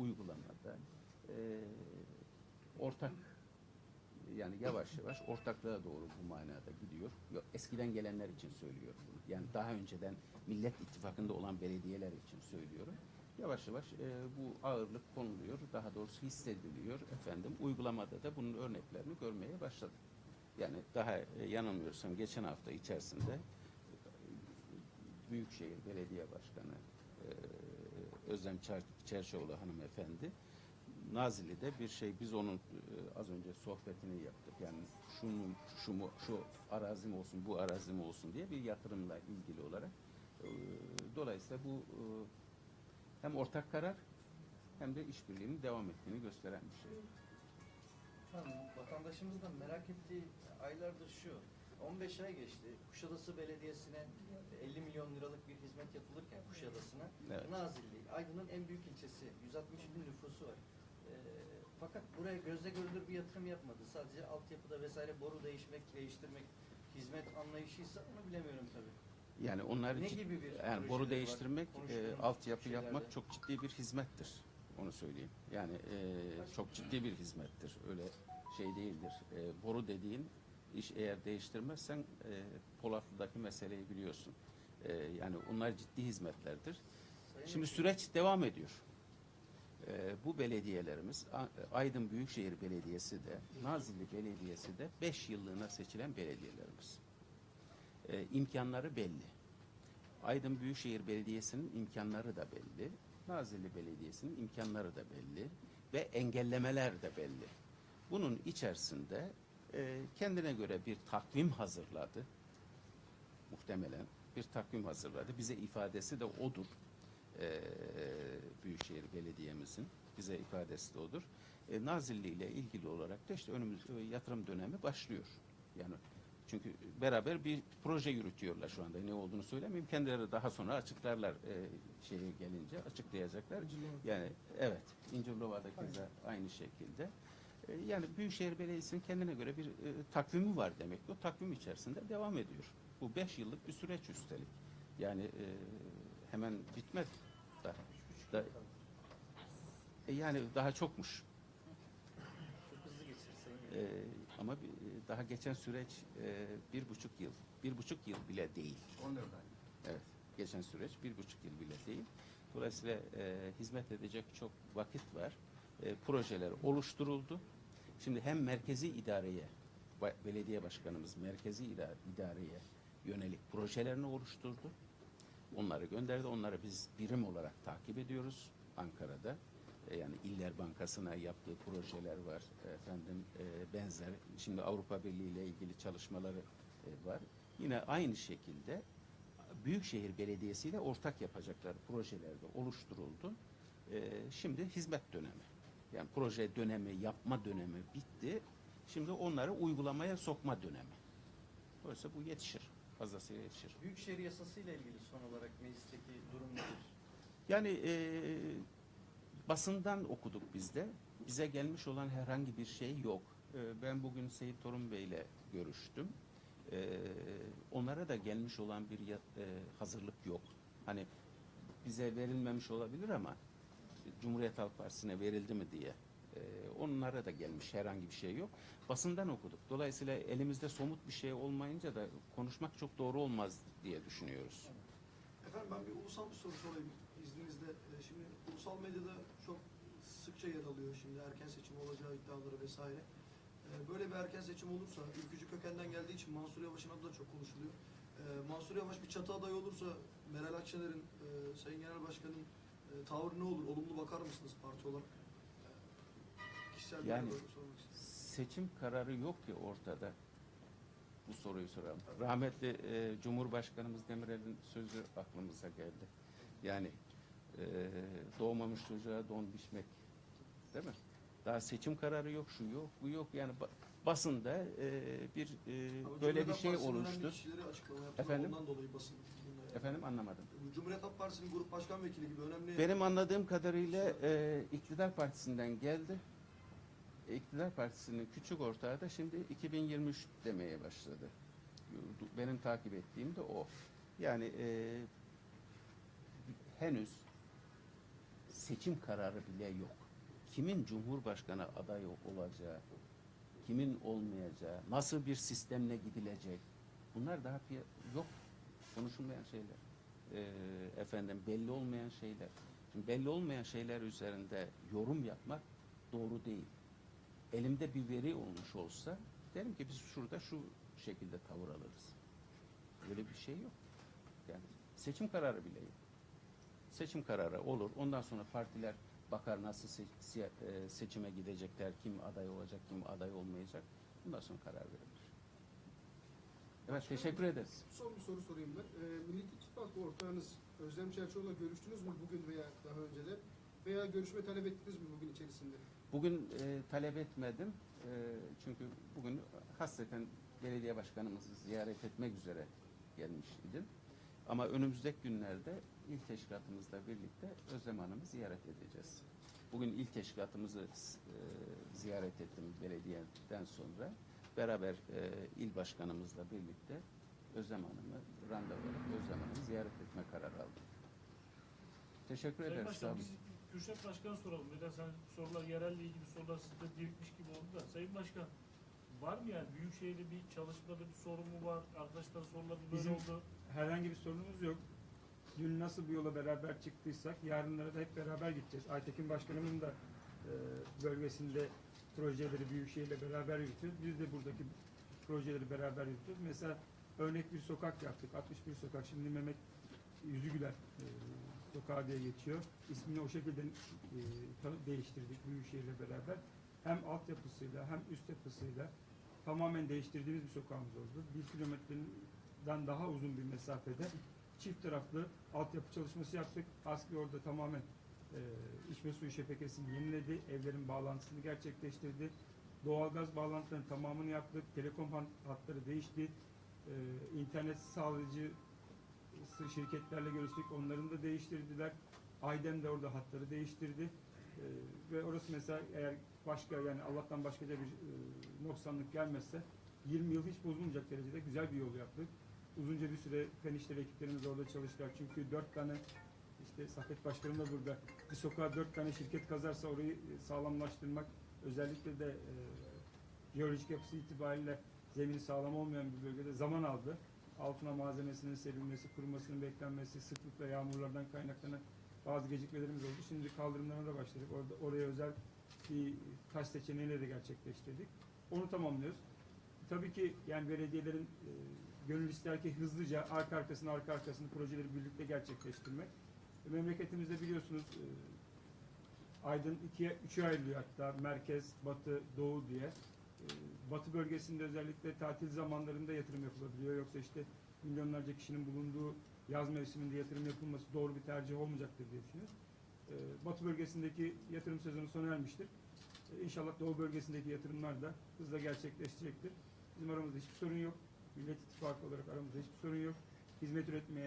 uygulamada e, ortak yani yavaş yavaş ortaklığa doğru bu manada gidiyor. Eskiden gelenler için söylüyorum bunu. Yani daha önceden Millet İttifakı'nda olan belediyeler için söylüyorum. Yavaş yavaş e, bu ağırlık konuluyor. Daha doğrusu hissediliyor efendim. Uygulamada da bunun örneklerini görmeye başladık. Yani daha e, yanılmıyorsam geçen hafta içerisinde Büyükşehir Belediye Başkanı e, Özlem Çer Çerçoğlu hanımefendi Nazilli'de bir şey biz onun e, az önce sohbetini yaptık. Yani şunu şu mu şu arazim olsun bu arazim olsun diye bir yatırımla ilgili olarak e, dolayısıyla bu e, hem ortak karar hem de işbirliğinin devam ettiğini gösteren bir şey. Efendim, vatandaşımızın da merak ettiği aylardır şu. 15 ay geçti. Kuşadası Belediyesi'ne 50 milyon liralık bir hizmet yapılırken Kuşadası'na Evet. Nazilli, Aydın'ın en büyük ilçesi. 160 bin nüfusu var. Ee, fakat buraya gözle görülür bir yatırım yapmadı. Sadece altyapıda vesaire boru değişmek, değiştirmek hizmet anlayışıysa onu bilemiyorum tabii. Yani onlar Ne gibi bir yani boru değiştirmek, e, altyapı şeylerde. yapmak çok ciddi bir hizmettir. Onu söyleyeyim. Yani e, çok ciddi bir hizmettir. Öyle şey değildir. E, boru dediğin iş eğer değiştirmezsen e, Polatlı'daki meseleyi biliyorsun. E, yani onlar ciddi hizmetlerdir. Sayın Şimdi süreç devam ediyor. Ee, bu belediyelerimiz, Aydın Büyükşehir Belediyesi de, Nazilli Belediyesi de 5 yıllığına seçilen belediyelerimiz. Ee, imkanları belli. Aydın Büyükşehir Belediyesi'nin imkanları da belli. Nazilli Belediyesi'nin imkanları da belli. Ve engellemeler de belli. Bunun içerisinde e, kendine göre bir takvim hazırladı. Muhtemelen bir takvim hazırladı. Bize ifadesi de odur. Ee, Büyükşehir Belediye'mizin bize ifadesi de odur. E, Nazilli ile ilgili olarak da işte önümüz e, yatırım dönemi başlıyor. Yani çünkü beraber bir proje yürütüyorlar şu anda. Ne olduğunu söylemeyeyim. Kendileri daha sonra açıklarlar e, şeye gelince açıklayacaklar. Yani evet İncirlova'da keza aynı şekilde. E, yani Büyükşehir Belediyesi'nin kendine göre bir e, takvimi var demek. O takvim içerisinde devam ediyor. Bu beş yıllık bir süreç üstelik. Yani e, hemen bitmedi. Da, da, e, yani daha çokmuş. E, ama bir- daha geçen süreç e, bir buçuk yıl. Bir buçuk yıl bile değil. 14 ay. Evet. Geçen süreç bir buçuk yıl bile değil. Dolayısıyla e, hizmet edecek çok vakit var. E, projeler oluşturuldu. Şimdi hem merkezi idareye, belediye başkanımız merkezi ida- idareye yönelik projelerini oluşturdu. Onları gönderdi. Onları biz birim olarak takip ediyoruz Ankara'da. E, yani İller Bankası'na yaptığı projeler var. Efendim e, benzer. Şimdi Avrupa Birliği ile ilgili çalışmaları e, var. Yine aynı şekilde Büyükşehir Belediyesi ile ortak yapacakları projelerde oluşturuldu. Şimdi hizmet dönemi. Yani proje dönemi, yapma dönemi bitti. Şimdi onları uygulamaya sokma dönemi. Dolayısıyla bu yetişir. Fazlasıyla yetişir. Büyükşehir yasasıyla ilgili son olarak meclisteki durum nedir? Yani e, basından okuduk biz de. Bize gelmiş olan herhangi bir şey yok. E, ben bugün Seyit Torun Bey ile görüştüm. E, onlara da gelmiş olan bir e, hazırlık yok. Hani bize verilmemiş olabilir ama Cumhuriyet Halk Partisi'ne verildi mi diye. E, onlara da gelmiş herhangi bir şey yok. Basından okuduk. Dolayısıyla elimizde somut bir şey olmayınca da konuşmak çok doğru olmaz diye düşünüyoruz. Efendim ben bir ulusal bir soru sorayım izninizle. Ee, Şimdi ulusal medyada çok sıkça yer alıyor şimdi erken seçim olacağı iddiaları vesaire. Ee, Böyle bir erken seçim olursa, ülkücü kökenden geldiği için Mansur Yavaş'ın adı da çok konuşuluyor. Ee, Mansur Yavaş bir çatı adayı olursa Meral Akşener'in, e, Sayın Genel Başkan'ın e, tavrı ne olur? Olumlu bakar mısınız parti olarak? Ee, Kişisel Yani- sormak istiyorum. seçim kararı yok ki ortada. Bu soruyu soralım. Rahmetli e, Cumhurbaşkanımız Demirel'in sözü aklımıza geldi. Yani e, doğmamış çocuğa don biçmek. Değil mi? Daha seçim kararı yok, şu yok, bu yok. Yani ba- basında e, bir e, Ama böyle bir şey oluştu. Efendim? Ondan dolayı basın. Efendim anlamadım. Cumhuriyet Halk Partisi'nin grup başkan vekili gibi önemli Benim anladığım kadarıyla e, iktidar partisinden geldi. E, İktidar partisinin küçük ortağı da şimdi 2023 demeye başladı. Benim takip ettiğim de o. Yani e, henüz seçim kararı bile yok. Kimin cumhurbaşkanı adayı olacağı, kimin olmayacağı, nasıl bir sistemle gidilecek, bunlar daha yok. Konuşulmayan şeyler. Ee, efendim belli olmayan şeyler. Şimdi belli olmayan şeyler üzerinde yorum yapmak doğru değil. Elimde bir veri olmuş olsa derim ki biz şurada şu şekilde tavır alırız. Böyle bir şey yok. Yani seçim kararı bile yok. Seçim kararı olur. Ondan sonra partiler bakar nasıl e, seçime gidecekler, kim aday olacak, kim aday olmayacak. Bundan sonra karar verilir. Evet, teşekkür ederiz. Son bir soru sorayım ben. Ee, Millet İttifakı ortağınız Özlem Çerçoğlu'la görüştünüz mü bugün veya daha önce de? Veya görüşme talep ettiniz mi bugün içerisinde? Bugün e, talep etmedim. E, çünkü bugün hasreten belediye başkanımızı ziyaret etmek üzere gelmiş idim. Ama önümüzdeki günlerde il teşkilatımızla birlikte Özlem Hanım'ı ziyaret edeceğiz. Bugün il teşkilatımızı e, ziyaret ettim belediyeden sonra. Beraber e, il başkanımızla birlikte Özlem Hanım'ı randevu olarak Özlem Hanım'ı ziyaret etme kararı aldım. Teşekkür Sayın ederiz. Sağ Başkan, olun. biz Kürşat Başkan'a soralım. Biraz hani sorular yerelle ilgili sorular sizde birikmiş gibi oldu da. Sayın Başkan, var mı yani Büyükşehir'de bir çalışmada bir sorun mu var? Arkadaşlar soruları böyle Bizim- oldu. Herhangi bir sorunumuz yok. Dün nasıl bu yola beraber çıktıysak yarınlara da hep beraber gideceğiz. Aytekin Başkanımın da e, bölgesinde projeleri Büyükşehir'le beraber yürütüyoruz. Biz de buradaki projeleri beraber yürütüyoruz. Mesela örnek bir sokak yaptık. 61 sokak. Şimdi Mehmet Yüzügüler e, sokağı diye geçiyor. İsmini o şekilde e, değiştirdik Büyükşehir'le beraber. Hem altyapısıyla hem üst yapısıyla tamamen değiştirdiğimiz bir sokağımız oldu. Bir kilometreden daha uzun bir mesafede çift taraflı altyapı çalışması yaptık. ASKİ orada tamamen e, içme suyu şebekesini yeniledi. Evlerin bağlantısını gerçekleştirdi. Doğalgaz bağlantılarının tamamını yaptık. Telekom hat- hatları değişti. E, internet sağlayıcı şirketlerle görüştük. Onların da değiştirdiler. Aydem de orada hatları değiştirdi. E, ve orası mesela eğer başka yani Allah'tan başkaca bir e, noksanlık gelmezse 20 yıl hiç bozulmayacak derecede güzel bir yol yaptık. Uzunca bir süre fen işleri ekiplerimiz orada çalıştılar. Çünkü dört tane işte Safet Başkanım da burada. Bir sokağa dört tane şirket kazarsa orayı e, sağlamlaştırmak özellikle de e, jeolojik yapısı itibariyle zemini sağlam olmayan bir bölgede zaman aldı. Altına malzemesinin serilmesi, kurumasının beklenmesi, sıklıkla yağmurlardan kaynaklanan bazı gecikmelerimiz oldu. Şimdi kaldırımlarına da başladık. Orada, oraya özel bir taş seçeneğiyle de gerçekleştirdik. Onu tamamlıyoruz. Tabii ki yani belediyelerin e, gönül ister ki hızlıca arka arkasına arka arkasına projeleri birlikte gerçekleştirmek. E, memleketimizde biliyorsunuz e, Aydın ikiye, üçe ayrılıyor hatta merkez, batı, doğu diye. E, batı bölgesinde özellikle tatil zamanlarında yatırım yapılabiliyor. Yoksa işte milyonlarca kişinin bulunduğu yaz mevsiminde yatırım yapılması doğru bir tercih olmayacaktır diye düşünüyoruz. Batı bölgesindeki yatırım sezonu sona ermiştir. İnşallah Doğu bölgesindeki yatırımlar da hızla gerçekleşecektir. Bizim aramızda hiçbir sorun yok. Millet İttifakı olarak aramızda hiçbir sorun yok. Hizmet üretmeye